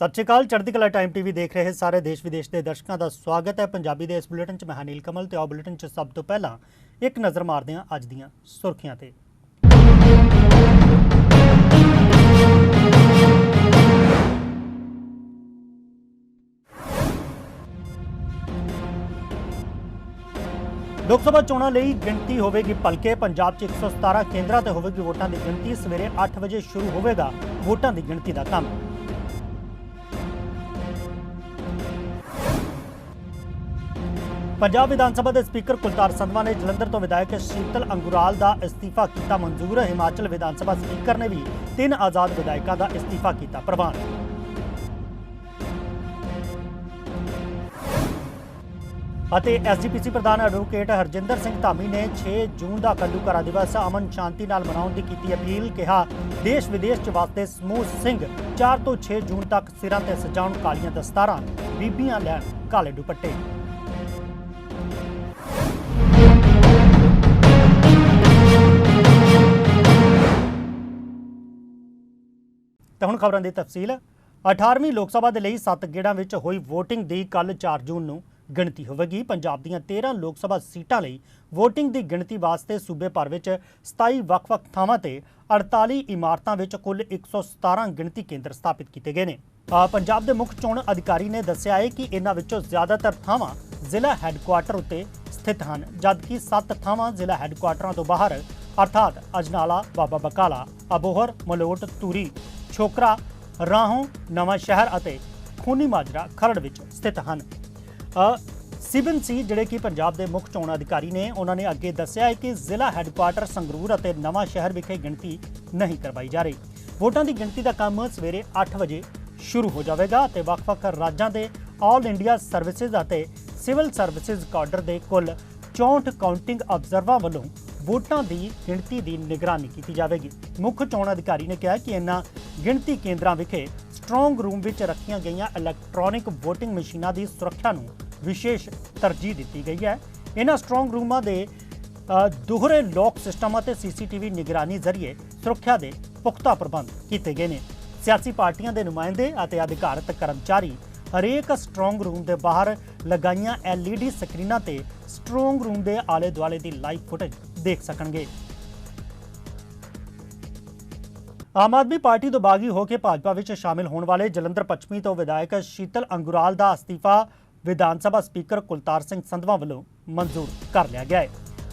ਸਤਿ ਸ਼੍ਰੀ ਅਕਾਲ, ਚੜ੍ਹਦੀ ਕਲਾ ਟਾਈਮ ਟੀਵੀ ਦੇਖ ਰਹੇ ਸਾਰੇ ਦੇਸ਼ ਵਿਦੇਸ਼ ਦੇ ਦਰਸ਼ਕਾਂ ਦਾ ਸਵਾਗਤ ਹੈ। ਪੰਜਾਬੀ ਦੇ ਇਸ ਬੁਲੇਟਿਨ 'ਚ ਮੈਂ ਹਾਂ ਕਮਲ ਤੇ ਆਓ ਬੁਲੇਟਿਨ 'ਚ ਸਭ ਤੋਂ ਪਹਿਲਾਂ ਇੱਕ ਨਜ਼ਰ ਮਾਰਦੇ ਹਾਂ ਅੱਜ ਦੀਆਂ ਸੁਰਖੀਆਂ ਤੇ। ਲੋਕ ਸਭਾ ਚੋਣਾਂ ਲਈ ਗਿਣਤੀ ਹੋਵੇਗੀ ਭਲਕੇ, ਪੰਜਾਬ 'ਚ 117 ਕੇਂਦਰਾਂ ਤੇ ਹੋਵੇਗੀ ਵੋਟਾਂ ਦੀ ਗਿਣਤੀ। ਸਵੇਰੇ 8 ਵਜੇ ਸ਼ੁਰੂ ਹੋਵੇਗਾ ਵੋਟਾਂ ਦੀ ਗਿਣਤੀ ਦਾ ਕੰਮ। ਪੰਜਾਬ ਵਿਧਾਨ ਸਭਾ ਦੇ ਸਪੀਕਰ ਕੁਲਤਾਰ ਸੰਧਵਾ ਨੇ ਜਲੰਧਰ ਤੋਂ ਵਿਧਾਇਕ ਸ਼ੀਤਲ ਅੰਗੁਰਾਲ ਦਾ ਇਸਤੀਫਾ ਕੀਤਾ, ਮਨਜ਼ੂਰ ਹਿਮਾਚਲ ਵਿਧਾਨ ਸਭਾ ਸਪੀਕਰ ਨੇ ਵੀ ਤਿੰਨ ਆਜ਼ਾਦ ਵਿਧਾਇਕਾਂ ਦਾ ਇਸਤੀਫਾ ਕੀਤਾ ਪ੍ਰਵਾਨ। ਅਤੇ ਐਸਜੀਪੀਸੀ ਪ੍ਰਧਾਨ ਐਡਵੋਕੇਟ ਹਰਜਿੰਦਰ ਸਿੰਘ ਧਾਮੀ ਨੇ 6 ਜੂਨ ਦਾ ਕੱਲੂਕਰਾ ਦਿਵਸ ਅਮਨ ਸ਼ਾਂਤੀ ਨਾਲ ਮਨਾਉਣ ਦੀ ਕੀਤੀ ਅਪੀਲ, ਕਿਹਾ ਦੇਸ਼ ਵਿਦੇਸ਼ ਚ ਵਸਦੇ ਸਮੂਹ ਸਿੰਘ 4 ਤੋਂ 6 ਜੂਨ ਤੱਕ ਸਿਰਾਂ ਤੇ ਸਜਾਉਣ ਕਾਲੀਆਂ ਦਸਤਾਰਾਂ, ਬੀਬੀਆਂ ਲੈਣ ਕਾਲੇ ਦੁਪੱਟੇ। ਤਾਂ ਹੁਣ ਖਬਰਾਂ ਦੀ ਤਫਸੀਲ। 18ਵੀਂ ਲੋਕ ਸਭਾ ਦੇ ਲਈ 7 ਗੇੜਾਂ ਵਿੱਚ ਹੋਈ VOTING ਦੀ ਕੱਲ 4 ਜੂਨ ਨੂੰ ਗਿਣਤੀ ਹੋਵੇਗੀ। ਪੰਜਾਬ ਦੀਆਂ 13 ਲੋਕ ਸਭਾ ਸੀਟਾਂ ਲਈ VOTING ਦੀ ਗਿਣਤੀ ਵਾਸਤੇ ਸੂਬੇ ਭਰ ਵਿੱਚ 27 ਵੱਖ-ਵੱਖ ਥਾਵਾਂ ਤੇ 48 ਇਮਾਰਤਾਂ ਵਿੱਚ ਕੁੱਲ 117 ਗਿਣਤੀ ਕੇਂਦਰ ਸਥਾਪਿਤ ਕੀਤੇ ਗਏ ਨੇ। ਪੰਜਾਬ ਦੇ ਮੁੱਖ ਚੋਣ ਅਧਿਕਾਰੀ ਨੇ ਦੱਸਿਆ ਹੈ ਕਿ ਇਹਨਾਂ ਵਿੱਚੋਂ ਜ਼ਿਆਦਾਤਰ ਥਾਵਾਂ ਜ਼ਿਲ੍ਹਾ ਹੈੱਡਕੁਆਟਰ ਉੱਤੇ ਸਥਿਤ ਹਨ, ਜਦਕਿ 7 ਥਾਵਾਂ ਜ਼ਿਲ੍ਹਾ ਹੈੱਡਕੁਆਟਰਾਂ ਤੋਂ ਬਾਹਰ ਅਰਥਾਤ ਅਜਨਾਲਾ, ਬਾਬਾ ਬਕਾਲਾ, ਅਬੋਹਰ, ਮਲੋਟ ਤੂਰੀ ਛੋਕਰਾ, ਰਾਹੋਂ, ਨਵਾਂ ਸ਼ਹਿਰ ਅਤੇ ਖੂਨੀ ਮਾਜਰਾ ਖਰੜ ਵਿੱਚ ਸਥਿਤ ਹਨ। ਸਿਬਨ ਸੀ ਜਿਹੜੇ ਕਿ ਪੰਜਾਬ ਦੇ ਮੁੱਖ ਚੋਣ ਅਧਿਕਾਰੀ ਨੇ, ਉਹਨਾਂ ਨੇ ਅੱਗੇ ਦੱਸਿਆ ਹੈ ਕਿ ਜ਼ਿਲ੍ਹਾ ਹੈੱਡਕੁਆਟਰ ਸੰਗਰੂਰ ਅਤੇ ਨਵਾਂ ਸ਼ਹਿਰ ਵਿਖੇ ਗਿਣਤੀ ਨਹੀਂ ਕਰਵਾਈ ਜਾ ਰਹੀ। ਵੋਟਾਂ ਦੀ ਗਿਣਤੀ ਦਾ ਕੰਮ ਸਵੇਰੇ 8 ਵਜੇ ਸ਼ੁਰੂ ਹੋ ਜਾਵੇਗਾ ਅਤੇ ਵੱਖ-ਵੱਖ ਰਾਜਾਂ ਦੇ ਆਲ ਇੰਡੀਆ ਸਰਵਿਸਿਜ਼ ਅਤੇ ਸਿਵਲ ਸਰਵਿਸਿਜ਼ ਕਾਡਰ ਦੇ ਕੁੱਲ 64 ਕਾਊਂਟਿੰਗ ਅਬਜ਼ਰਵਰਾਂ ਵੱਲੋਂ ਵੋਟਾਂ ਦੀ ਗਿਣਤੀ ਦੀ ਨਿਗਰਾਨੀ ਕੀਤੀ ਜਾਵੇਗੀ। ਮੁੱਖ ਚੋਣ ਅਧਿਕਾਰੀ ਨੇ ਕਿਹਾ ਕਿ ਇਹਨਾਂ ਗਿਣਤੀ ਕੇਂਦਰਾਂ ਵਿਖੇ ਸਟਰੋਂਗ ਰੂਮ ਵਿੱਚ ਰੱਖੀਆਂ ਗਈਆਂ ਇਲੈਕਟ੍ਰੋਨਿਕ VOTING ਮਸ਼ੀਨਾਂ ਦੀ ਸੁਰੱਖਿਆ ਨੂੰ ਵਿਸ਼ੇਸ਼ ਤਰਜੀਹ ਦਿੱਤੀ ਗਈ ਹੈ। ਇਹਨਾਂ ਸਟਰੋਂਗ ਰੂਮਾਂ ਦੇ ਅ, ਦੋਹਰੇ ਲੋਕ ਸਿਸਟਮ ਅਤੇ ਸੀਸੀਟੀਵੀ ਨਿਗਰਾਨੀ ਜ਼ਰੀਏ ਸੁਰੱਖਿਆ ਦੇ ਪੁਖਤਾ ਪ੍ਰਬੰਧ ਕੀਤੇ ਗਏ ਨੇ। ਸਿਆਸੀ ਪਾਰਟੀਆਂ ਦੇ ਨੁਮਾਇੰਦੇ ਅਤੇ ਅਧਿਕਾਰਤ ਕਰਮਚਾਰੀ ਹਰੇਕ ਸਟਰੋਂਗ ਰੂਮ ਦੇ ਬਾਹਰ ਲਗਾਈਆਂ LED ਸਕਰੀਨਾਂ ਤੇ ਸਟਰੋਂਗ ਰੂਮ ਦੇ ਆਲੇ ਦੁਆਲੇ ਦੀ ਲਾਈਵ ਫੁਟੇਜ ਦੇਖ ਸਕਣਗੇ। ਆਮ ਆਦਮੀ ਪਾਰਟੀ ਤੋਂ ਬਾਗੀ ਹੋ ਕੇ ਭਾਜਪਾ ਵਿੱਚ ਸ਼ਾਮਿਲ ਹੋਣ ਵਾਲੇ ਜਲੰਧਰ ਪੱਛਮੀ ਤੋਂ ਵਿਧਾਇਕ ਸ਼ੀਤਲ ਅੰਗੁਰਾਲ ਦਾ ਅਸਤੀਫਾ ਵਿਧਾਨ ਸਭਾ ਸਪੀਕਰ ਕੁਲਤਾਰ ਸਿੰਘ ਸੰਧਵਾ ਵੱਲੋਂ ਮਨਜ਼ੂਰ ਕਰ ਲਿਆ ਗਿਆ ਹੈ।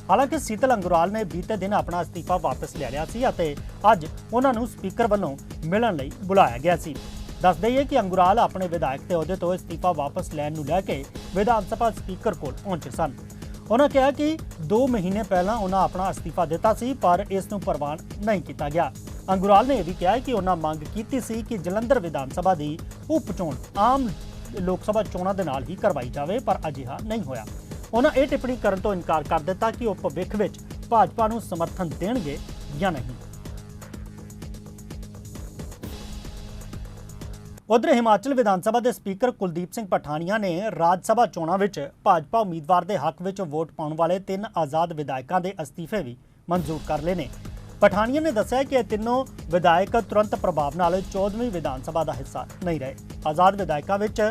ਹਾਲਾਂਕਿ ਸ਼ੀਤਲ ਅੰਗੁਰਾਲ ਨੇ ਬੀਤੇ ਦਿਨ ਆਪਣਾ ਅਸਤੀਫਾ ਵਾਪਸ ਲੈ ਲਿਆ ਸੀ ਅਤੇ ਅੱਜ ਉਹਨਾਂ ਨੂੰ ਸਪੀਕਰ ਵੱਲੋਂ ਮਿਲਣ ਲਈ ਬੁਲਾਇਆ ਗਿਆ ਸੀ। ਦੱਸ ਦਈਏ ਕਿ ਅੰਗੁਰਾਲ ਆਪਣੇ ਵਿਧਾਇਕ ਦੇ ਅਹੁਦੇ ਤੋਂ ਅਸਤੀਫਾ ਵਾਪਸ ਲੈਣ ਨੂੰ ਲੈ ਕੇ ਵਿਧਾਨ ਸਭਾ ਸਪੀਕਰ ਕੋਲ ਪਹੁੰਚੇ ਸਨ। ਉਹਨਾਂ ਕਿਹਾ ਕਿ 2 ਮਹੀਨੇ ਪਹਿਲਾਂ ਉਹਨਾਂ ਆਪਣਾ ਅਸਤੀਫਾ ਦਿੱਤਾ ਸੀ, ਪਰ ਇਸ ਨੂੰ ਪ੍ਰਵਾਨ ਨਹੀਂ ਕੀਤਾ ਗਿਆ। ਅੰਗੁਰਾਲ ਨੇ ਇਹ ਵੀ ਕਿਹਾ ਕਿ ਉਹਨਾਂ ਮੰਗ ਕੀਤੀ ਸੀ ਕਿ ਜਲੰਧਰ ਵਿਧਾਨ ਸਭਾ ਦੀ ਉਪ ਚੋਣ ਆਮ ਲੋਕ ਸਭਾ ਚੋਣਾਂ ਦੇ ਨਾਲ ਹੀ ਕਰਵਾਈ ਜਾਵੇ, ਪਰ ਅਜਿਹਾ ਨਹੀਂ ਹੋਇਆ। ਉਹਨਾਂ ਇਹ ਟਿੱਪਣੀ ਕਰਨ ਤੋਂ ਇਨਕਾਰ ਕਰ ਦਿੱਤਾ ਕਿ ਉਹ ਭਵਿੱਖ ਵਿੱਚ ਭਾਜਪਾ ਨੂੰ ਸਮਰਥਨ ਦੇਣਗੇ ਜਾਂ ਨਹੀਂ। ਉਧਰ ਹਿਮਾਚਲ ਵਿਧਾਨ ਸਭਾ ਦੇ ਸਪੀਕਰ ਕੁਲਦੀਪ ਸਿੰਘ ਪਠਾਨੀਆ ਨੇ ਰਾਜ ਸਭਾ ਚੋਣਾਂ ਵਿੱਚ ਭਾਜਪਾ ਉਮੀਦਵਾਰ ਦੇ ਹੱਕ ਵਿੱਚ ਵੋਟ ਪਾਉਣ ਵਾਲੇ ਤਿੰਨ ਆਜ਼ਾਦ ਵਿਧਾਇਕਾਂ ਦੇ ਅਸਤੀਫੇ ਵੀ ਮਨਜ਼ੂਰ ਕਰ ਲਏ ਨੇ। ਪਠਾਨੀਆ ਨੇ ਦੱਸਿਆ ਕਿ ਇਹ ਤਿੰਨੋਂ ਵਿਧਾਇਕ ਤੁਰੰਤ ਪ੍ਰਭਾਵ ਨਾਲ 14ਵੀਂ ਵਿਧਾਨ ਸਭਾ ਦਾ ਹਿੱਸਾ ਨਹੀਂ ਰਹੇ। ਆਜ਼ਾਦ ਵਿਧਾਇਕਾਂ ਵਿੱਚ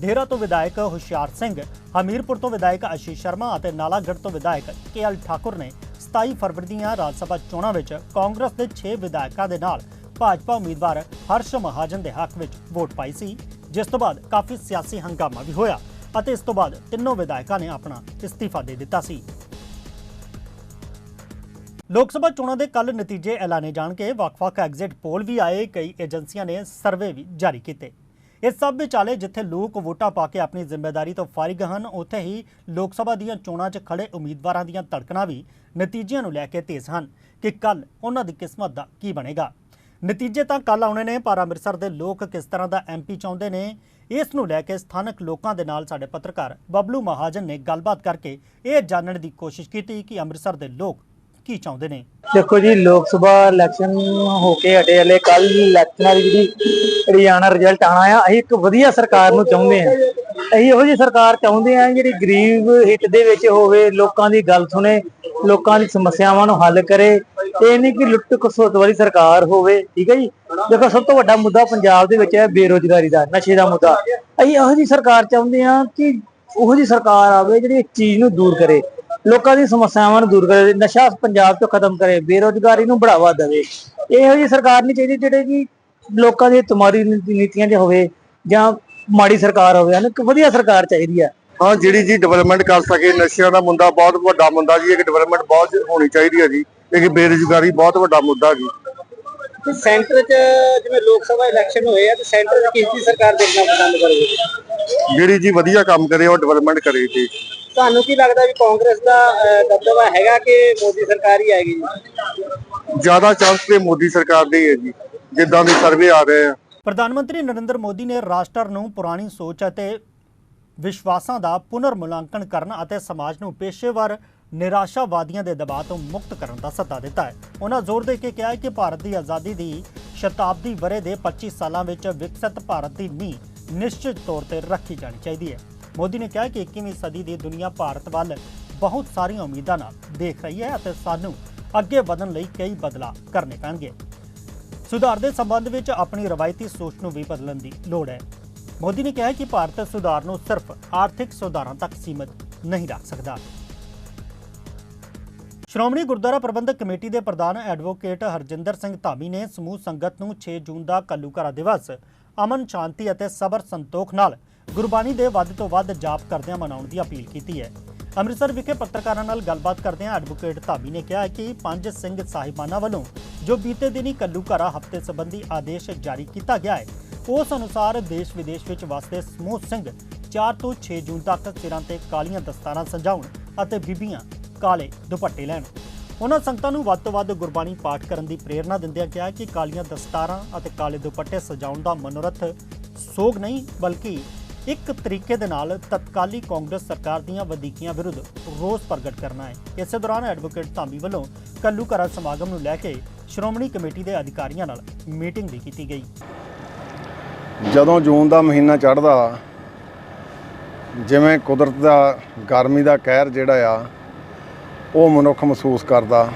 ਡੇਰਾ ਤੋਂ ਵਿਧਾਇਕ ਹੁਸ਼ਿਆਰ ਸਿੰਘ, ਹਮੀਰਪੁਰ ਤੋਂ ਵਿਧਾਇਕ ਅਸ਼ੀਸ਼ ਸ਼ਰਮਾ ਅਤੇ ਨਾਲਾਗੜ੍ਹ ਤੋਂ ਵਿਧਾਇਕ ਕੇਐਲ ਠਾਕੁਰ ਨੇ 27 ਫਰਵਰੀ ਦੀਆਂ ਰਾਜ ਸਭਾ ਚੋਣਾਂ ਵਿੱਚ ਕਾਂਗਰਸ ਦੇ 6 ਵਿਧਾਇਕਾਂ ਦੇ ਨਾਲ ਭਾਜਪਾ ਉਮੀਦਵਾਰ ਹਰਸ਼ ਮਹਾਜਨ ਦੇ ਹੱਕ ਵਿੱਚ ਵੋਟ ਪਾਈ ਸੀ, ਜਿਸ ਤੋਂ ਬਾਅਦ ਕਾਫੀ ਸਿਆਸੀ ਹੰਗਾਮਾ ਵੀ ਹੋਇਆ ਅਤੇ ਇਸ ਤੋਂ ਬਾਅਦ ਤਿੰਨੋਂ ਵਿਧਾਇਕਾਂ ਨੇ ਆਪਣਾ ਅਸਤੀਫਾ ਦੇ ਦਿੱਤਾ ਸੀ। ਲੋਕ ਸਭਾ ਚੋਣਾਂ ਦੇ ਕੱਲ ਨਤੀਜੇ ਐਲਾਨੇ ਜਾਣ ਕੇ ਵੱਖ-ਵੱਖ ਐਗਜ਼ਿਟ ਪੋਲ ਵੀ ਆਏ, ਕਈ ਏਜੰਸੀਆਂ ਨੇ ਸਰਵੇ ਵੀ ਜਾਰੀ ਕੀਤੇ। ਇਸ ਸਭ ਵਿਚਾਲੇ ਜਿੱਥੇ ਲੋਕ ਵੋਟਾਂ ਪਾ ਕੇ ਆਪਣੀ ਜ਼ਿੰਮੇਵਾਰੀ ਤੋਂ ਫਾਰਿਗ ਹਨ, ਉੱਥੇ ਹੀ ਲੋਕ ਸਭਾ ਦੀਆਂ ਚੋਣਾਂ 'ਚ ਖੜੇ ਉਮੀਦਵਾਰਾਂ ਦੀਆਂ ਧੜਕਣਾਂ ਵੀ ਨਤੀਜਿਆਂ ਨੂੰ ਲੈ ਕੇ ਤੇਜ਼ ਹਨ ਕਿ ਕੱਲ ਉਹਨਾਂ ਦੀ ਕਿਸਮਤ ਦਾ ਕੀ ਬਣੇਗਾ। ਨਤੀਜੇ ਤਾਂ ਕੱਲ ਆਉਣੇ ਨੇ, ਪਰ ਅੰਮ੍ਰਿਤਸਰ ਦੇ ਲੋਕ ਕਿਸ ਤਰ੍ਹਾਂ ਦਾ ਐਮਪੀ ਚਾਹੁੰਦੇ ਨੇ, ਇਸ ਨੂੰ ਲੈ ਕੇ ਸਥਾਨਕ ਲੋਕਾਂ ਦੇ ਨਾਲ ਸਾਡੇ ਪੱਤਰਕਾਰ ਬਬਲੂ ਮਹਾਜਨ ਨੇ ਗੱਲਬਾਤ ਕਰਕੇ ਇਹ ਜਾਣਨ ਦੀ ਕੋਸ਼ਿਸ਼ ਕੀਤੀ ਕਿ ਅੰਮ੍ਰਿਤਸਰ ਦੇ ਲੋਕ ਕੀ ਚਾਹੁੰਦੇ ਨੇ? ਦੇਖੋ ਜੀ, ਲੋਕ ਸਭਾ ਇਲੈਕਸ਼ਨ ਹੋ ਕੇ ਹਟੇ ਹਲੇ ਕੱਲ ਇਲੈਕਸ਼ਨਾਂ ਦੀ ਜਿਹੜੀ ਹਰਿਆਣਾ ਰਿਜ਼ਲਟ ਆਣਾ ਆ, ਅਸੀਂ ਇੱਕ ਵਧੀਆ ਸਰਕਾਰ ਨੂੰ ਚਾਹੁੰਦੇ ਆ ਅਸੀਂ ਇਹੋ ਜਿਹੀ ਸਰਕਾਰ ਚਾਹੁੰਦੇ ਆ ਜਿਹੜੀ ਗਰੀਬ ਹਿੱਤ ਦੇ ਵਿੱਚ ਹੋਵੇ, ਲੋਕਾਂ ਦੀ ਗੱਲ ਸੁਣੇ, ਲੋਕਾਂ ਦੀ ਸਮੱਸਿਆਵਾਂ ਨੂੰ ਹੱਲ ਕਰੇ। ਇਹ ਨਹੀਂ ਕਿ ਲੁੱਟ ਖਸੁੱਟ ਵਾਲੀ ਸਰਕਾਰ ਹੋਵੇ, ਠੀਕ ਹੈ ਜੀ? ਦੇਖੋ, ਸਭ ਤੋਂ ਵੱਡਾ ਮੁੱਦਾ ਪੰਜਾਬ ਦੇ ਵਿੱਚ ਹੈ ਬੇਰੋਜ਼ਗਾਰੀ ਦਾ, ਨਸ਼ੇ ਦਾ ਮੁੱਦਾ। ਅਸੀਂ ਇਹੋ ਜੀ ਸਰਕਾਰ ਚਾਹੁੰਦੇ ਹਾਂ ਕਿ ਉਹੋ ਜੀ ਸਰਕਾਰ ਆਵੇ ਜਿਹੜੀ ਇਸ ਚੀਜ਼ ਨੂੰ ਦੂਰ ਕਰੇ। ਲੋਕਾਂ ਦੀ ਸਮੱਸਿਆਵਾਂ ਨੂੰ ਦੂਰ ਕਰੇ, ਨਸ਼ਾ ਪੰਜਾਬ ਤੋਂ ਖਤਮ ਕਰੇ, ਬੇਰੋਜ਼ਗਾਰੀ ਨੂੰ ਬੜਾਵਾ ਦੇਵੇ। ਇਹੋ ਜੀ ਸਰਕਾਰ ਨਹੀਂ ਚਾਹੀਦੀ ਜਿਹੜੇ ਕਿ ਲੋਕਾਂ ਦੀ ਤੁਮਾਰੀ ਨੀਤੀਆਂ 'ਚ ਹੋਵੇ ਜਾਂ ਮਾੜੀ ਸਰਕਾਰ ਹੋਵੇ। ਹਨ ਵਧੀਆ ਸਰਕਾਰ ਚਾਹੀਦੀ ਹੈ ਹਾਂ, ਜਿਹੜੀ ਜੀ ਡਿਵੈਲਪਮੈਂਟ ਕਰ ਸਕੇ, ਨਸ਼ਿਆਂ ਦਾ ਮੁੰਡਾ ਬਹੁਤ ਵੱਡਾ ਮੁੰਡਾ ਜੀ ਇੱਕ ਡਿਵੈਲਪਮੈਂਟ ਬਹੁਤ ਹੋਣੀ ਚਾਹੀਦੀ ਹੈ ਜੀ। ਇੱਕ ਬੇਰੁਜ਼ਗਾਰੀ ਬਹੁਤ ਵੱਡਾ ਮੁੱਦਾ ਜੀ। ਤੇ ਸੈਂਟਰ 'ਚ ਜਿਵੇਂ ਲੋਕ ਸਭਾ ਇਲੈਕਸ਼ਨ ਹੋਏ ਆ ਤੇ ਸੈਂਟਰ 'ਚ ਕਿਸ ਦੀ ਸਰਕਾਰ ਦੇਖਣਾ ਪਸੰਦ ਕਰੋਗੇ? ਜਿਹੜੀ ਜੀ ਵਧੀਆ ਕੰਮ ਕਰੇ ਉਹ ਡਿਵੈਲਪਮੈਂਟ ਕਰੇ ਜੀ। ਤੁਹਾਨੂੰ ਕੀ ਲੱਗਦਾ ਵੀ ਕਾਂਗਰਸ ਦਾ ਦਬਦਬਾ ਹੈਗਾ ਕਿ ਮੋਦੀ ਸਰਕਾਰ ਹੀ ਆਏਗੀ ਜੀ? ਜ਼ਿਆਦਾ ਚਾਂਸ ਤੇ ਮੋਦੀ ਸਰਕਾਰ ਦੇ ਹੀ ਹੈ ਜੀ ਜਿੱਦਾਂ ਦੇ ਸਰਵੇ ਆ ਰਹੇ ਆ। ਪ੍ਰਧਾਨ ਮੰਤਰੀ ਨਰਿੰਦਰ ਮੋਦੀ ਨੇ ਰਾਸ਼ਟਰ ਨੂੰ ਪੁਰਾਣੀ ਸੋਚ ਅਤੇ ਵਿਸ਼ਵਾਸਾਂ ਦਾ ਪੁਨਰ ਮੁਲਾਂਕਣ ਕਰਨ ਅਤੇ ਸਮਾਜ ਨੂੰ ਪੇਸ਼ੇਵਰ ਨਿਰਾਸ਼ਾਵਾਦੀਆਂ ਦੇ ਦਬਾਅ ਤੋਂ ਮੁਕਤ ਕਰਨ ਦਾ ਸੱਦਾ ਦਿੱਤਾ ਹੈ। ਉਹਨਾਂ ਜ਼ੋਰ ਦੇ ਕੇ ਕਿਹਾ ਕਿ ਭਾਰਤ ਦੀ ਆਜ਼ਾਦੀ ਦੀ ਸ਼ਤਾਬਦੀ ਵਰੇ ਦੇ 25 ਸਾਲਾਂ ਵਿੱਚ ਵਿਕਸਿਤ ਭਾਰਤ ਦੀ ਨੀਂਹ ਨਿਸ਼ਚਿਤ ਤੌਰ ਤੇ ਰੱਖੀ ਜਾਣੀ ਚਾਹੀਦੀ ਹੈ। ਮੋਦੀ ਨੇ ਕਿਹਾ ਕਿ 21ਵੀਂ ਸਦੀ ਦੀ ਦੁਨੀਆ ਭਾਰਤ ਵੱਲ ਬਹੁਤ ਸਾਰੀਆਂ ਉਮੀਦਾਂ ਨਾਲ ਦੇਖ ਰਹੀ ਹੈ ਅਤੇ ਸਾਨੂੰ ਅੱਗੇ ਵਧਣ ਲਈ ਕਈ ਬਦਲਾਅ ਕਰਨੇ ਪੈਣਗੇ। ਸੁਧਾਰ ਦੇ ਸੰਬੰਧ ਵਿੱਚ ਆਪਣੀ ਰਵਾਇਤੀ ਸੋਚ ਨੂੰ ਵੀ ਬਦਲਣ ਦੀ ਲੋੜ ਹੈ। ਮੋਦੀ ਨੇ ਕਿਹਾ ਕਿ ਭਾਰਤ ਸੁਧਾਰ ਨੂੰ ਸਿਰਫ ਆਰਥਿਕ ਸੁਧਾਰਾਂ ਤੱਕ ਸੀਮਿਤ ਨਹੀਂ ਰੱਖ ਸਕਦਾ। ਸ਼੍ਰੋਮਣੀ ਗੁਰਦੁਆਰਾ ਪ੍ਰਬੰਧਕ ਕਮੇਟੀ ਦੇ ਪ੍ਰਧਾਨ ਐਡਵੋਕੇਟ ਹਰਜਿੰਦਰ ਸਿੰਘ ਧਾਮੀ ਨੇ ਸਮੂਹ ਸੰਗਤ ਨੂੰ 6 ਜੂਨ ਦਾ ਕੱਲੂਘਾਰਾ ਦਿਵਸ, ਅਮਨ ਸ਼ਾਂਤੀ ਅਤੇ ਸਬਰ ਸੰਤੋਖ ਨਾਲ ਗੁਰਬਾਣੀ ਦੇ ਵੱਧ ਤੋਂ ਵੱਧ ਜਾਪ ਕਰਦਿਆਂ ਮਨਾਉਣ ਦੀ ਅਪੀਲ ਕੀਤੀ ਹੈ। ਅੰਮ੍ਰਿਤਸਰ ਵਿਖੇ ਪੱਤਰਕਾਰਾਂ ਨਾਲ ਗੱਲਬਾਤ ਕਰਦਿਆਂ ਐਡਵੋਕੇਟ ਧਾਮੀ ਨੇ ਕਿਹਾ ਕਿ ਪੰਜ ਸਿੰਘ ਸਾਹਿਬਾਨਾਂ ਵੱਲੋਂ ਜੋ ਬੀਤੇ ਦਿਨੀ ਕੱਲੂਘਾਰਾ ਹਫ਼ਤੇ ਸੰਬੰਧੀ ਆਦੇਸ਼ ਜਾਰੀ ਕੀਤਾ ਗਿਆ ਹੈ, ਉਸ ਅਨੁਸਾਰ ਦੇਸ਼ ਵਿਦੇਸ਼ ਵਿੱਚ ਵਸਦੇ ਸਮੂਹ ਸਿੰਘ 4 ਤੋਂ 6 ਜੂਨ ਤੱਕ ਸਿਰਾਂ ਤੇ ਕਾਲੀਆਂ ਦਸਤਾਰਾਂ ਸਜਾਉਣ ਅਤੇ ਬੀਬੀਆਂ ਕਾਲੇ ਦੁਪੱਟੇ ਲੈਣ। ਉਹਨਾਂ ਸੰਗਤਾਂ ਨੂੰ ਵੱਧ ਤੋਂ ਵੱਧ ਗੁਰਬਾਣੀ ਪਾਠ ਕਰਨ ਦੀ ਪ੍ਰੇਰਣਾ ਦਿੰਦਿਆਂ ਕਿਹਾ ਕਿ ਕਾਲੀਆਂ ਦਸਤਾਰਾਂ ਅਤੇ ਕਾਲੇ ਦੁਪੱਟੇ ਸਜਾਉਣ ਦਾ ਮਨੋਰਥ ਸੋਗ ਨਹੀਂ, ਬਲਕਿ ਇੱਕ ਤਰੀਕੇ ਦੇ ਨਾਲ ਤਤਕਾਲੀ ਕਾਂਗਰਸ ਸਰਕਾਰ ਦੀਆਂ ਵਧੀਕੀਆਂ ਵਿਰੁੱਧ ਰੋਸ ਪ੍ਰਗਟ ਕਰਨਾ ਹੈ। ਇਸੇ ਦੌਰਾਨ ਐਡਵੋਕੇਟ ਧਾਮੀ ਵੱਲੋਂ ਕੱਲੂ ਘਰਾਂ ਸਮਾਗਮ ਨੂੰ ਲੈ ਕੇ ਸ਼੍ਰੋਮਣੀ ਕਮੇਟੀ ਦੇ ਅਧਿਕਾਰੀਆਂ ਨਾਲ ਮੀਟਿੰਗ ਵੀ ਕੀਤੀ ਗਈ। ਜਦੋਂ ਜੂਨ ਦਾ ਮਹੀਨਾ ਚੜ੍ਹਦਾ, ਜਿਵੇਂ ਕੁਦਰਤ ਦਾ ਗਰਮੀ ਦਾ ਕਹਿਰ ਜਿਹੜਾ ਆ ਉਹ ਮਨੁੱਖ ਮਹਿਸੂਸ ਕਰਦਾ।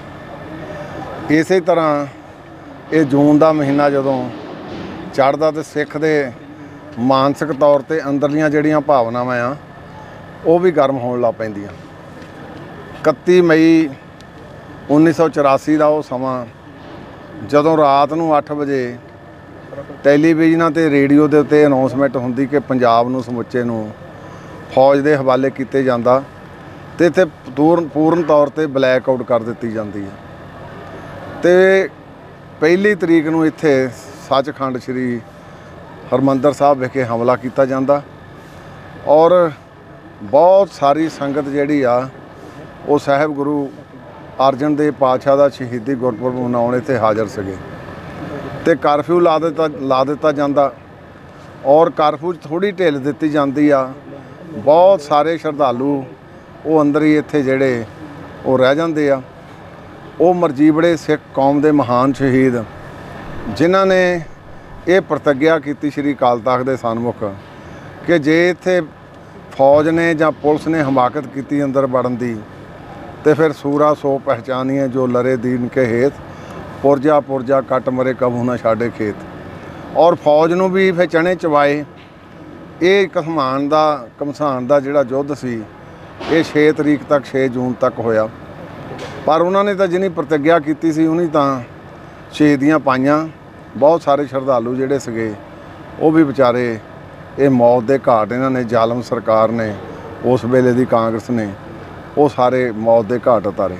ਇਸੇ ਤਰ੍ਹਾਂ ਇਹ ਜੂਨ ਦਾ ਮਹੀਨਾ ਜਦੋਂ ਚੜ੍ਹਦਾ ਤੇ ਸਿੱਖ ਦੇ ਮਾਨਸਿਕ ਤੌਰ ਤੇ ਅੰਦਰਲੀਆਂ ਜਿਹੜੀਆਂ ਭਾਵਨਾਵਾਂ ਆ, ਉਹ ਵੀ ਗਰਮ ਹੋਣ ਲੱਗ ਪੈਂਦੀਆਂ। 31 ਮਈ 1984 ਦਾ ਉਹ ਸਮਾਂ ਜਦੋਂ ਰਾਤ ਨੂੰ 8 ਵਜੇ ਟੈਲੀਵਿਜ਼ਨਾਂ ਤੇ ਰੇਡੀਓ ਦੇ ਉੱਤੇ ਅਨਾਉਂਸਮੈਂਟ ਹੁੰਦੀ ਕਿ ਪੰਜਾਬ ਨੂੰ ਸਮੁੱਚੇ ਨੂੰ ਫੌਜ ਦੇ ਹਵਾਲੇ ਕੀਤੇ ਜਾਂਦਾ ਤੇ ਇੱਥੇ ਪੂਰਨ ਪੂਰਨ ਤੌਰ ਤੇ ਬਲੈਕ ਆਊਟ ਕਰ ਦਿੱਤੀ ਜਾਂਦੀ ਹੈ। ਤੇ ਪਹਿਲੀ ਤਰੀਕ ਨੂੰ ਇੱਥੇ ਸੱਚਖੰਡ ਸ੍ਰੀ ਹਰਮੰਦਰ ਸਾਹਿਬ ਵਿਖੇ ਹਮਲਾ ਕੀਤਾ ਜਾਂਦਾ। ਔਰ ਬਹੁਤ ਸਾਰੀ ਸੰਗਤ ਜਿਹੜੀ ਆ, ਉਹ ਸਾਹਿਬ ਗੁਰੂ ਅਰਜਨ ਦੇਵ ਪਾਤਸ਼ਾਹ ਦਾ ਸ਼ਹੀਦੀ ਗੁਰਪੁਰਬ ਮਨਾਉਣ ਇੱਥੇ ਹਾਜ਼ਰ ਸੀਗੇ। ਤੇ ਕਰਫਿਊ ਲਾ ਦਿੱਤਾ ਲਾ ਦਿੱਤਾ ਜਾਂਦਾ। ਔਰ ਕਰਫਿਊ 'ਚ ਥੋੜੀ ਢਿੱਲ ਦਿੱਤੀ ਜਾਂਦੀ ਆ। ਬਹੁਤ ਸਾਰੇ ਸ਼ਰਧਾਲੂ ਉਹ ਅੰਦਰ ਹੀ ਇੱਥੇ ਜਿਹੜੇ ਉਹ ਰਹਿ ਜਾਂਦੇ ਆ। ਉਹ ਮਰਜੀਬੜੇ ਸਿੱਖ ਕੌਮ ਦੇ ਮਹਾਨ ਸ਼ਹੀਦ, ਜਿਨ੍ਹਾਂ ਨੇ ਇਹ ਪ੍ਰਤੱਗਿਆ ਕੀਤੀ ਸ੍ਰੀ ਅਕਾਲ ਤਖਤ ਦੇ ਸਨਮੁਖ ਕਿ ਜੇ ਇੱਥੇ ਫੌਜ ਨੇ ਜਾਂ ਪੁਲਿਸ ਨੇ ਹਮਾਕਤ ਕੀਤੀ ਅੰਦਰ ਵੜਨ ਦੀ, ਤੇ ਫਿਰ ਸੂਰਾ ਸੋ ਪਹਿਚਾਨੀਏ ਜੋ ਲਰੇ ਦੀਨ ਕੇ ਹੇਤ, ਪੁਰਜਾ ਪੁਰਜਾ ਕੱਟ ਮਰੇ ਕਬੂ ਨਾ ਛਾੜੇ ਖੇਤ। ਔਰ ਫੌਜ ਨੂੰ ਵੀ ਫਿਰ ਚਣੇ ਚਵਾਏ ਇਹ ਕਸਮਾਨ ਦਾ, ਕਮਸਾਨ ਦਾ ਜਿਹੜਾ ਯੁੱਧ ਸੀ ਇਹ 6 ਤਰੀਕ ਤੱਕ 6 ਜੂਨ ਤੱਕ ਹੋਇਆ। ਪਰ ਉਹਨਾਂ ਨੇ ਤਾਂ ਜਿਹਨੀ ਪ੍ਰਤੀਗਿਆ ਕੀਤੀ ਸੀ, ਉਹਨੀ ਤਾਂ ਸ਼ਹੀਦੀਆਂ ਪਾਈਆਂ। ਬਹੁਤ ਸਾਰੇ ਸ਼ਰਧਾਲੂ ਜਿਹੜੇ ਸੀਗੇ, ਉਹ ਵੀ ਵਿਚਾਰੇ ਇਹ ਮੌਤ ਦੇ ਘਾਟ ਇਹਨਾਂ ਨੇ, ਜ਼ਾਲਮ ਸਰਕਾਰ ਨੇ, ਉਸ ਵੇਲੇ ਦੀ ਕਾਂਗਰਸ ਨੇ, ਉਹ ਸਾਰੇ ਮੌਤ ਦੇ ਘਾਟ ਉਤਾਰੇ।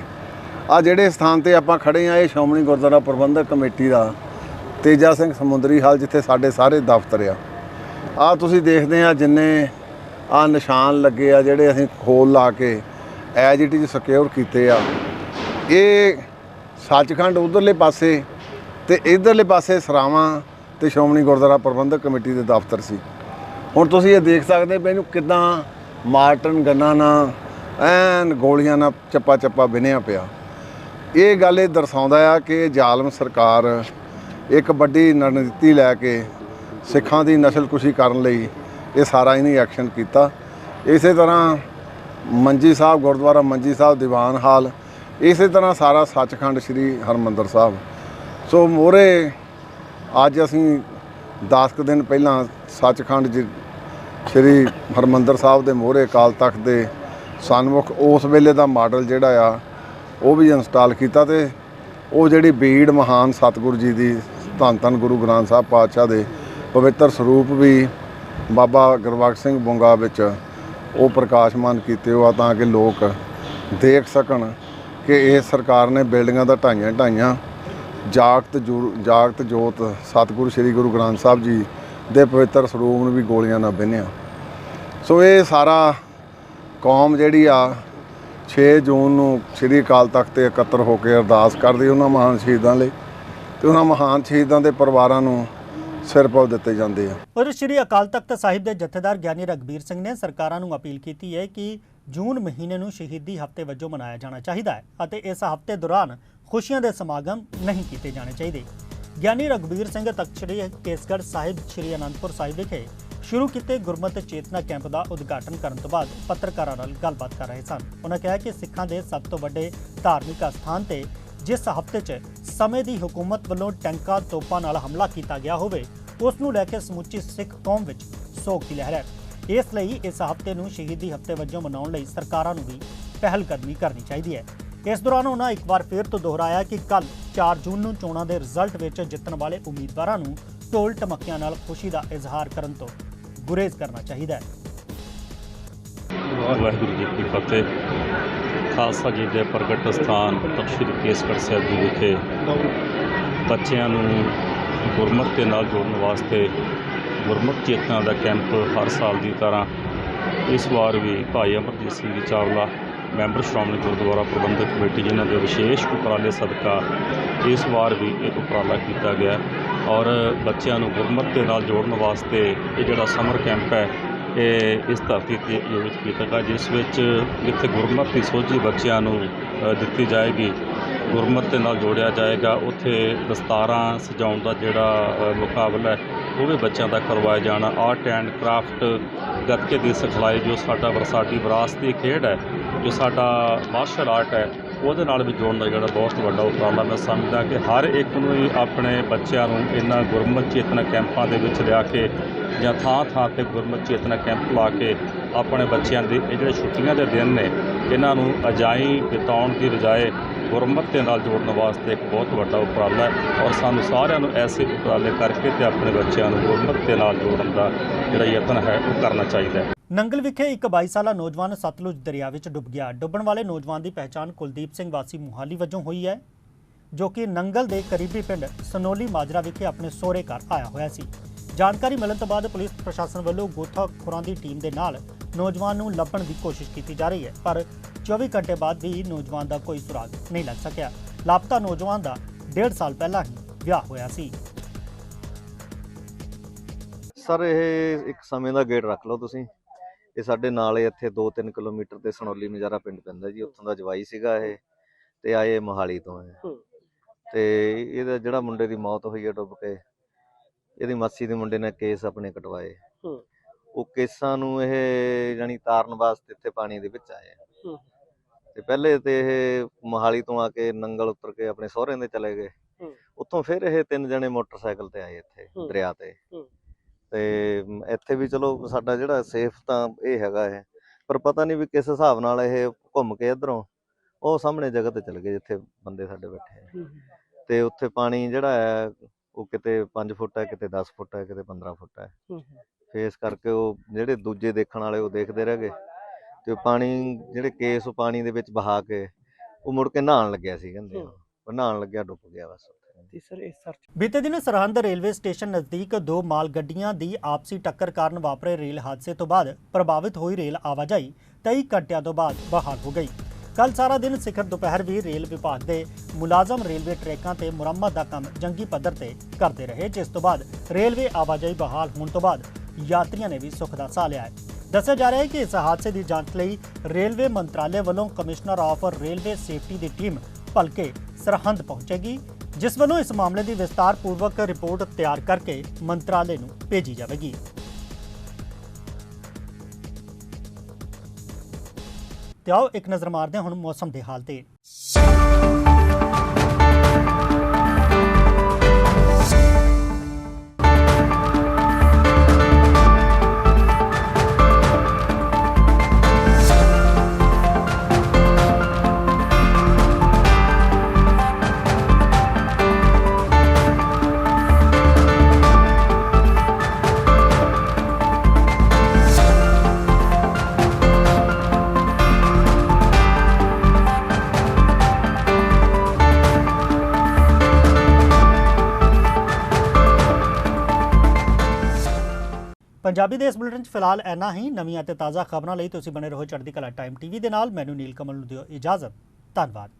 ਆ ਜਿਹੜੇ ਸਥਾਨ ਤੇ ਆਪਾਂ ਖੜੇ ਆ, ਇਹ ਸ਼੍ਰੋਮਣੀ ਗੁਰਦੁਆਰਾ ਪ੍ਰਬੰਧਕ ਕਮੇਟੀ ਦਾ ਤੇਜਾ ਸਿੰਘ ਸਮੁੰਦਰੀ ਹਾਲ, ਜਿੱਥੇ ਸਾਡੇ ਸਾਰੇ ਦਫ਼ਤਰ ਆ। ਆ ਤੁਸੀਂ ਦੇਖਦੇ ਆ ਜਿੰਨੇ ਆ ਨਿਸ਼ਾਨ ਲੱਗੇ ਆ ਜਿਹੜੇ ਅਸੀਂ ਖੋਲ ਲਾ ਕੇ ਐਜ ਇਟ ਇਜ਼ ਸਿਕਿਉਰ ਕੀਤੇ ਆ। ਇਹ ਸੱਚਖੰਡ ਉਧਰਲੇ ਪਾਸੇ ਤੇ ਇਧਰਲੇ ਪਾਸੇ ਸਰਾਵਾਂ ਤੇ ਸ਼੍ਰੋਮਣੀ ਗੁਰਦੁਆਰਾ ਪ੍ਰਬੰਧਕ ਕਮੇਟੀ ਦੇ ਦਫ਼ਤਰ ਸੀ। ਹੁਣ ਤੁਸੀਂ ਇਹ ਦੇਖ ਸਕਦੇ ਪਏ ਇਹਨੂੰ ਕਿਦਾਂ ਮਾਰਟਨ ਗੰਨਾ ਨਾਲ ਐਨ ਗੋਲੀਆਂ ਨਾਲ ਚੱਪਾ ਚੱਪਾ ਬਿਨਿਆ ਪਿਆ। ਇਹ ਗੱਲ ਇਹ ਦਰਸਾਉਂਦਾ ਆ ਕਿ ਜ਼ਾਲਮ ਸਰਕਾਰ ਇੱਕ ਵੱਡੀ ਰਣਨੀਤੀ ਲੈ ਕੇ ਸਿੱਖਾਂ ਦੀ ਨਸਲਕੁਸ਼ੀ ਕਰਨ ਲਈ ਇਹ ਸਾਰਾ ਇਹਨੇ ਐਕਸ਼ਨ ਕੀਤਾ। ਇਸੇ ਤਰ੍ਹਾਂ ਮੰਜੀ ਸਾਹਿਬ, ਗੁਰਦੁਆਰਾ ਮੰਜੀ ਸਾਹਿਬ, ਦੀਵਾਨ ਹਾਲ, ਇਸੇ ਤਰ੍ਹਾਂ ਸਾਰਾ ਸੱਚਖੰਡ ਸ੍ਰੀ ਹਰਮੰਦਰ ਸਾਹਿਬ। ਸੋ ਮੋਰੇ, ਅੱਜ ਅਸੀਂ 10 ਕੁ ਦਿਨ ਪਹਿਲਾਂ ਸੱਚਖੰਡ ਜੀ, ਸ੍ਰੀ ਹਰਮੰਦਰ ਸਾਹਿਬ ਦੇ ਮੋਹਰੇ ਅਕਾਲ ਤਖਤ ਦੇ ਸਨਮੁਖ, ਉਸ ਵੇਲੇ ਦਾ ਮਾਡਲ ਜਿਹੜਾ ਆ, ਉਹ ਵੀ ਇੰਸਟਾਲ ਕੀਤਾ ਤੇ ਉਹ ਜਿਹੜੀ ਬੀੜ ਮਹਾਨ ਸਤਿਗੁਰੂ ਜੀ ਦੀ ਧੰਨ ਧੰਨ ਗੁਰੂ ਗ੍ਰੰਥ ਸਾਹਿਬ ਪਾਤਸ਼ਾਹ ਦੇ ਪਵਿੱਤਰ ਸਰੂਪ ਵੀ ਬਾਬਾ ਗੁਰਬਖਸ਼ ਸਿੰਘ ਬੁੰਗਾ ਵਿੱਚ ਉਹ ਪ੍ਰਕਾਸ਼ਮਾਨ ਕੀਤੇ ਹੋਆ ਤਾਂ ਕਿ ਲੋਕ ਦੇਖ ਸਕਣ ਕਿ ਇਹ ਸਰਕਾਰ ਨੇ ਬਿਲਡਿੰਗਾਂ ਦਾ ਢਾਈਆਂ ਢਾਈਆਂ ਜਾਗਤ ਜੁਰ- ਜਾਗਤ ਜੋਤ ਸਤਿਗੁਰੂ ਸ੍ਰੀ ਗੁਰੂ ਗ੍ਰੰਥ ਸਾਹਿਬ ਜੀ ਦੇ ਪਵਿੱਤਰ ਸਰੂਪ ਨੂੰ ਵੀ ਗੋਲੀਆਂ ਨਾਲ ਬਿੰਨਿਆ ਸੋ ਇਹ ਸਾਰਾ ਕੌਮ ਜਿਹੜੀ ਆ 6 ਜੂਨ ਨੂੰ ਸ੍ਰੀ ਅਕਾਲ ਤਖਤ ਤੇ ਇਕੱਤਰ ਹੋ ਕੇ ਅਰਦਾਸ ਕਰਦੀ ਉਹਨਾਂ ਮਹਾਨ ਸ਼ਹੀਦਾਂ ਲਈ ਤੇ ਉਹਨਾਂ ਮਹਾਨ ਸ਼ਹੀਦਾਂ ਦੇ ਪਰਿਵਾਰਾਂ ਨੂੰ ਸਿਰ ਪਾਉ ਦਿੱਤੇ ਜਾਂਦੇ ਆ। ਉਧਰ ਸ਼੍ਰੀ ਅਕਾਲ ਤਖਤ ਸਾਹਿਬ ਦੇ ਜਥੇਦਾਰ ਗਿਆਨੀ ਰਗਬੀਰ ਸਿੰਘ ਨੇ ਸਰਕਾਰਾਂ ਨੂੰ ਅਪੀਲ ਕੀਤੀ ਹੈ ਕਿ ਜੂਨ ਮਹੀਨੇ ਨੂੰ ਸ਼ਹੀਦੀ ਹਫ਼ਤੇ ਵਜੋਂ ਮਨਾਇਆ ਜਾਣਾ ਚਾਹੀਦਾ ਹੈ ਅਤੇ ਇਸ ਹਫ਼ਤੇ ਦੌਰਾਨ ਖੁਸ਼ੀਆਂ ਦੇ ਸਮਾਗਮ ਨਹੀਂ ਕੀਤੇ ਜਾਣੇ ਚਾਹੀਦੇ। ਗਿਆਨੀ ਰਗਬੀਰ ਸਿੰਘ ਤਖਤ ਸ਼੍ਰੀ ਕੇਸਗੜ੍ਹ ਸਾਹਿਬ, ਸ਼੍ਰੀ ਅਨੰਦਪੁਰ ਸਾਹਿਬ ਵਿਖੇ ਸ਼ੁਰੂ ਕੀਤੇ ਗੁਰਮਤਿ ਚੇਤਨਾ ਕੈਂਪ ਦਾ ਉਦਘਾਟਨ ਕਰਨ ਤੋਂ ਬਾਅਦ ਪੱਤਰਕਾਰਾਂ ਨਾਲ ਗੱਲਬਾਤ ਕਰ ਰਹੇ ਸਨ। ਉਹਨਾਂ ਕਿਹਾ ਕਿ ਸਿੱਖਾਂ ਦੇ ਸਭ ਤੋਂ ਵੱਡੇ ਧਾਰਮਿਕ ਅਸਥਾਨ ਤੇ ਜਿਸ ਹਫ਼ਤੇ 'ਚ ਸਮੇਂ ਦੀ ਹਕੂਮਤ ਵੱਲੋਂ ਟੈਂਕਾਂ ਤੋਪਾਂ ਨਾਲ ਹਮਲਾ ਕੀਤਾ ਗਿਆ ਹੋਵੇ, ਉਸ ਨੂੰ ਲੈ ਕੇ ਸਮੁੱਚੀ ਸਿੱਖ ਕੌਮ ਵਿੱਚ ਸੋਗ ਦੀ ਲਹਿਰ ਹੈ। ਇਸ ਲਈ ਇਸ ਹਫ਼ਤੇ ਨੂੰ ਸ਼ਹੀਦੀ ਹਫ਼ਤੇ ਵਜੋਂ ਮਨਾਉਣ ਲਈ ਸਰਕਾਰਾਂ ਨੂੰ ਵੀ ਪਹਿਲ ਕਦਮੀ ਕਰਨੀ ਚਾਹੀਦੀ ਹੈ। ਇਸ ਦੌਰਾਨ ਉਹਨਾਂ ਇੱਕ ਵਾਰ ਫਿਰ ਤੋਂ ਦੁਹਰਾਇਆ ਕਿ ਕੱਲ 4 ਜੂਨ ਨੂੰ ਚੋਣਾਂ ਦੇ ਰਿਜ਼ਲਟ ਵਿੱਚ ਜਿੱਤਣ ਵਾਲੇ ਉਮੀਦਵਾਰਾਂ ਨੂੰ ਢੋਲ ਟਮਕਿਆਂ ਨਾਲ ਖੁਸ਼ੀ ਦਾ ਇਜ਼ਹਾਰ ਕਰਨ ਤੋਂ ਗੁਰੇਜ਼ ਕਰਨਾ ਚਾਹੀਦਾ ਹੈ। ਵਾਹਿਗੁਰੂ ਜੀ ਕੀ ਫਤਿਹ। ਖਾਲਸਾ ਜੀ ਦੇ ਪ੍ਰਗਟ ਸਥਾਨ ਤਖ਼ਤ ਸ੍ਰੀ ਕੇਸਗੜ੍ਹ ਸਾਹਿਬ ਜੀ ਵਿਖੇ ਬੱਚਿਆਂ ਨੂੰ ਗੁਰਮਤ ਦੇ ਨਾਲ ਜੋੜਨ ਵਾਸਤੇ ਗੁਰਮਤਿ ਚੇਤਨਾ ਦਾ ਕੈਂਪ ਹਰ ਸਾਲ ਦੀ ਤਰ੍ਹਾਂ ਇਸ ਵਾਰ ਵੀ ਭਾਈ ਅਮਰਜੀਤ ਸਿੰਘ ਜੀ ਚਾਵਲਾ, ਮੈਂਬਰ ਸ਼੍ਰੋਮਣੀ ਗੁਰਦੁਆਰਾ ਪ੍ਰਬੰਧਕ ਕਮੇਟੀ ਜਿਨ੍ਹਾਂ ਦੇ ਵਿਸ਼ੇਸ਼ ਉਪਰਾਲੇ ਸਦਕਾ ਇਸ ਵਾਰ ਵੀ ਇਹ ਉਪਰਾਲਾ ਕੀਤਾ ਗਿਆ ਔਰ ਬੱਚਿਆਂ ਨੂੰ ਗੁਰਮਤ ਦੇ ਨਾਲ ਜੋੜਨ ਵਾਸਤੇ ਇਹ ਜਿਹੜਾ ਸਮਰ ਕੈਂਪ ਹੈ ਇਸ ਧਰਤੀ ਤੇ ਆਯੋਜਿਤ ਕੀਤਾ ਗਿਆ ਜਿਸ ਵਿੱਚ ਇੱਥੇ ਗੁਰਮਤ ਦੀ ਸੋਝੀ ਬੱਚਿਆਂ ਨੂੰ ਦਿੱਤੀ ਜਾਏਗੀ। ਗੁਰਮਤ ਦੇ ਨਾਲ ਜੋੜਿਆ ਜਾਏਗਾ। ਉੱਥੇ ਦਸਤਾਰਾਂ ਸਜਾਉਣ ਦਾ ਜਿਹੜਾ ਮੁਕਾਬਲਾ ਹੈ, ਉਹ ਵੀ ਬੱਚਿਆਂ ਦਾ ਕਰਵਾਇਆ ਜਾਣਾ। ਆਰਟ ਐਂਡ ਕਰਾਫਟ ਗੱਤਕੇ ਦੀ ਸਿਖਲਾਈ, ਜੋ ਸਾਡਾ ਵਰਸਾਡੀ ਵਿਰਾਸਤੀ ਖੇਡ ਹੈ, ਜੋ ਸਾਡਾ ਮਾਰਸ਼ਲ ਆਰਟ ਹੈ ਉਹਦੇ ਨਾਲ ਵੀ ਜੋੜਨ ਦਾ ਜਿਹੜਾ ਬਹੁਤ ਵੱਡਾ ਉਪਰਾਲਾ ਮੈਂ ਸਮਝਦਾ ਕਿ ਹਰ ਇੱਕ ਨੂੰ ਹੀ ਆਪਣੇ ਬੱਚਿਆਂ ਨੂੰ ਇਹਨਾਂ ਗੁਰਮਤ ਚੇਤਨਾ ਕੈਂਪਾਂ ਦੇ ਵਿੱਚ ਲਿਆ ਕੇ ਜਾਂ ਥਾਂ ਥਾਂ ਤੇ ਗੁਰਮਤਿ ਚੇਤਨਾ ਕੈਂਪ ਲਾ ਕੇ ਆਪਣੇ ਬੱਚਿਆਂ ਦੇ ਇਹ ਜਿਹੜੇ ਛੁੱਟੀਆਂ ਦੇ ਦਿਨ ਨੇ, ਇਹਨਾਂ ਨੂੰ ਅਜਾਈ ਬਿਤਾਉਣ ਦੀ ਬਜਾਏ ਗੁਰਮਤਿ ਦੇ ਨਾਲ ਜੋੜਨ ਵਾਸਤੇ ਇੱਕ ਬਹੁਤ ਵੱਡਾ ਉਪਰਾਲਾ ਹੈ ਔਰ ਸਾਨੂੰ ਸਾਰਿਆਂ ਨੂੰ ਐਸੇ ਉਪਰਾਲੇ ਕਰਕੇ ਤੇ ਆਪਣੇ ਬੱਚਿਆਂ ਨੂੰ ਗੁਰਮਤਿ ਦੇ ਨਾਲ ਜੋੜਨ ਦਾ ਜਿਹੜਾ ਯਤਨ ਹੈ, ਉਹ ਕਰਨਾ ਚਾਹੀਦਾ ਹੈ। ਨੰਗਲ ਵਿਖੇ ਇੱਕ 22 ਸਾਲਾ ਨੌਜਵਾਨ ਸਤਲੁਜ ਦਰਿਆ ਵਿੱਚ ਡੁੱਬ ਗਿਆ। ਡੁੱਬਣ ਵਾਲੇ ਨੌਜਵਾਨ ਦੀ ਪਹਿਚਾਣ ਕੁਲਦੀਪ ਸਿੰਘ ਵਾਸੀ ਮੁਹਾਲੀ ਵਜੋਂ ਹੋਈ ਹੈ, ਜੋ ਕਿ ਨੰਗਲ ਦੇ ਕਰੀਬੀ ਪਿੰਡ ਸਨੋਲੀ ਮਾਜਰਾ ਵਿਖੇ ਆਪਣੇ ਸਹੁਰੇ ਘਰ ਆਇਆ ਹੋਇਆ ਸੀ। ਜਾਣਕਾਰੀ ਮਿਲਣ ਤੋਂ ਬਾਅਦ ਪੁਲਿਸ ਪ੍ਰਸ਼ਾਸਨ ਵੱਲੋਂ ਗੋਤਾਖੋਰਾਂ ਦੀ ਟੀਮ ਦੇ ਨਾਲ ਨੌਜਵਾਨ ਨੂੰ ਲੱਭਣ ਦੀ ਕੋਸ਼ਿਸ਼ ਕੀਤੀ ਜਾ ਰਹੀ ਹੈ, ਪਰ 24 ਘੰਟੇ ਬਾਅਦ ਵੀ ਨੌਜਵਾਨ ਦਾ ਕੋਈ ਸੁਰਾਗ ਨਹੀਂ ਲੱਗ ਸਕਿਆ। ਲਾਪਤਾ ਨੌਜਵਾਨ ਦਾ 1.5 ਸਾਲ ਪਹਿਲਾਂ ਹੀ ਵਿਆਹ ਹੋਇਆ ਸੀ। ਸਰ, ਇਹ ਇੱਕ ਸਮੇਂ ਦਾ ਗੇਟ ਰੱਖ ਲਓ ਤੁਸੀਂ। ਇਹ ਸਾਡੇ ਨਾਲ ਇੱਥੇ 2-3 ਕਿਲੋਮੀਟਰ ਤੇ ਸਨੌਲੀ ਮਜਾਰਾ ਪਿੰਡ ਪੈਂਦਾ ਜੀ ਉੱਥੋਂ ਦਾ ਜਵਾਈ ਸੀਗਾ ਇਹ ਤੇ ਆਏ ਮੋਹਾਲੀ ਤੋਂ ਹੈ। ਤੇ ਇਹਦਾ ਜਿਹੜਾ ਮੁੰਡੇ ਦੀ ਮੌਤ ਹੋਈ ਹੈ ਡੁੱਬ ਕੇ ਇਹਦੀ ਮਾਸੀ ਦੇ ਮੁੰਡੇ ਨੇ ਕੇਸ ਆਪਣੇ ਕਟਵਾਏ। ਉਹ ਕੇਸਾਂ ਨੂੰ ਇਹ ਜਾਨੀ ਤਾਰਨ ਵਾਸਤੇ ਇੱਥੇ ਪਾਣੀ ਦੇ ਵਿੱਚ ਆਏ। ਤੇ ਪਹਿਲੇ ਤੇ ਇਹ ਮੋਹਾਲੀ ਤੋਂ ਆ ਕੇ ਨੰਗਲ ਉਤਰ ਕੇ ਆਪਣੇ ਸਹੁਰਿਆਂ ਦੇ ਚਲੇ ਗਏ। ਉੱਥੋਂ ਫਿਰ ਇਹ ਤਿੰਨ ਜਣੇ ਮੋਟਰਸਾਈਕਲ ਤੇ ਆਏ ਇੱਥੇ। ਦਰਿਆ ਤੇ। ਤੇ ਇੱਥੇ ਵੀ ਚਲੋ ਸਾਡਾ ਜਿਹੜਾ ਸੇਫ ਤਾਂ ਇਹ ਹੈਗਾ ਹੈ ਪਰ ਪਤਾ ਨਹੀਂ ਵੀ ਕਿਸ ਹਿਸਾਬ ਨਾਲ ਇਹ ਘੁੰਮ ਕੇ ਇਧਰੋਂ ਉਹ ਸਾਹਮਣੇ ਜਗ੍ਹਾ ਤੇ ਚਲੇ ਗਏ ਜਿੱਥੇ ਬੰਦੇ ਸਾਡੇ ਬੈਠੇ ਆ। ਤੇ ਉੱਥੇ ਪਾਣੀ ਜਿਹੜਾ ਹੈ ਉਹ ਕਿਤੇ 5 ਫੁੱਟ ਹੈ ਕਿਤੇ 10 ਫੁੱਟ ਹੈ ਕਿਤੇ 15 ਫੁੱਟ ਹੈ। ਫੇਸ ਕਰਕੇ ਉਹ ਜਿਹੜੇ ਦੂਜੇ ਦੇਖਣ ਵਾਲੇ ਉਹ ਦੇਖਦੇ ਰਹਿ ਗਏ। ਤੇ ਪਾਣੀ ਜਿਹੜੇ ਕੇਸ ਪਾਣੀ ਦੇ ਵਿੱਚ ਬਹਾ ਕੇ ਉਹ ਮੁੜ ਕੇ ਨਹਾਉਣ ਲੱਗਿਆ ਸੀ ਕਹਿੰਦੇ ਉਹ ਨਹਾਉਣ ਲੱਗਿਆ ਡੁੱਬ ਗਿਆ ਬਸ। ਤੇ ਸਰ, ਇਸ ਸਰਚ ਬੀਤੇ ਦਿਨ ਸਰਹੰਦ ਰੇਲਵੇ ਸਟੇਸ਼ਨ ਨਜ਼ਦੀਕ ਦੋ ਮਾਲ ਗੱਡੀਆਂ ਦੀ ਆਪਸੀ ਟੱਕਰ ਕਾਰਨ ਵਾਪਰੇ ਰੇਲ ਹਾਦਸੇ ਤੋਂ ਬਾਅਦ ਪ੍ਰਭਾਵਿਤ ਹੋਈ ਰੇਲ ਆਵਾਜਾਈ 23 ਘੰਟਿਆਂ ਤੋਂ ਬਾਅਦ ਬਹਾਲ ਹੋ ਗਈ। ਕੱਲ ਸਾਰਾ ਦਿਨ ਸਿਖਰ ਦੁਪਹਿਰ ਵੀ ਰੇਲ ਵਿਭਾਗ ਦੇ ਮੁਲਾਜ਼ਮ ਰੇਲਵੇ ਟਰੈਕਾਂ ਤੇ ਮੁਰੰਮਤ ਦਾ ਕੰਮ ਜੰਗੀ ਪੱਧਰ ਤੇ ਕਰਦੇ ਰਹੇ, ਜਿਸ ਤੋਂ ਬਾਅਦ ਰੇਲਵੇ ਆਵਾਜਾਈ ਬਹਾਲ ਹੋਣ ਤੋਂ ਬਾਅਦ ਯਾਤਰੀਆਂ ਨੇ ਵੀ ਸੁੱਖ ਦਾ ਸਾਹ ਲਿਆ ਹੈ। ਦੱਸਿਆ ਜਾ ਰਿਹਾ ਹੈ ਕਿ ਇਸ ਹਾਦਸੇ ਦੀ ਜਾਂਚ ਲਈ ਰੇਲਵੇ ਮੰਤਰਾਲੇ ਵੱਲੋਂ ਕਮਿਸ਼ਨਰ ਆਫ ਰੇਲਵੇ ਸੇਫਟੀ ਦੀ ਟੀਮ ਭਲਕੇ ਸਰਹੰਦ ਪਹੁੰਚੇਗੀ। ਜਿਸ ਵੱਲੋਂ ਇਸ ਮਾਮਲੇ ਦੀ ਵਿਸਤਾਰਪੂਰਵਕ ਰਿਪੋਰਟ ਤਿਆਰ ਕਰਕੇ ਮੰਤਰਾਲੇ ਨੂੰ ਭੇਜੀ ਜਾਵੇਗੀ। ਤੇ ਆਓ ਇੱਕ ਨਜ਼ਰ ਮਾਰਦੇ ਹਾਂ ਹੁਣ ਮੌਸਮ ਦੇ ਹਾਲ ਤੇ। ਪੰਜਾਬੀ ਦੇ ਇਸ ਬੁਲੇਟਿਨ 'ਚ ਫਿਲਹਾਲ ਇੰਨਾ ਹੀ। ਨਵੀਆਂ ਅਤੇ ਤਾਜ਼ਾ ਖਬਰਾਂ ਲਈ ਤੁਸੀਂ ਬਣੇ ਰਹੋ ਚੜ੍ਹਦੀ ਕਲਾ ਟਾਈਮ ਟੀਵੀ ਦੇ ਨਾਲ। ਮੈਨੂੰ ਨੀਲ ਕਮਲ ਨੂੰ ਦਿਓ ਇਜਾਜ਼ਤ। ਧੰਨਵਾਦ।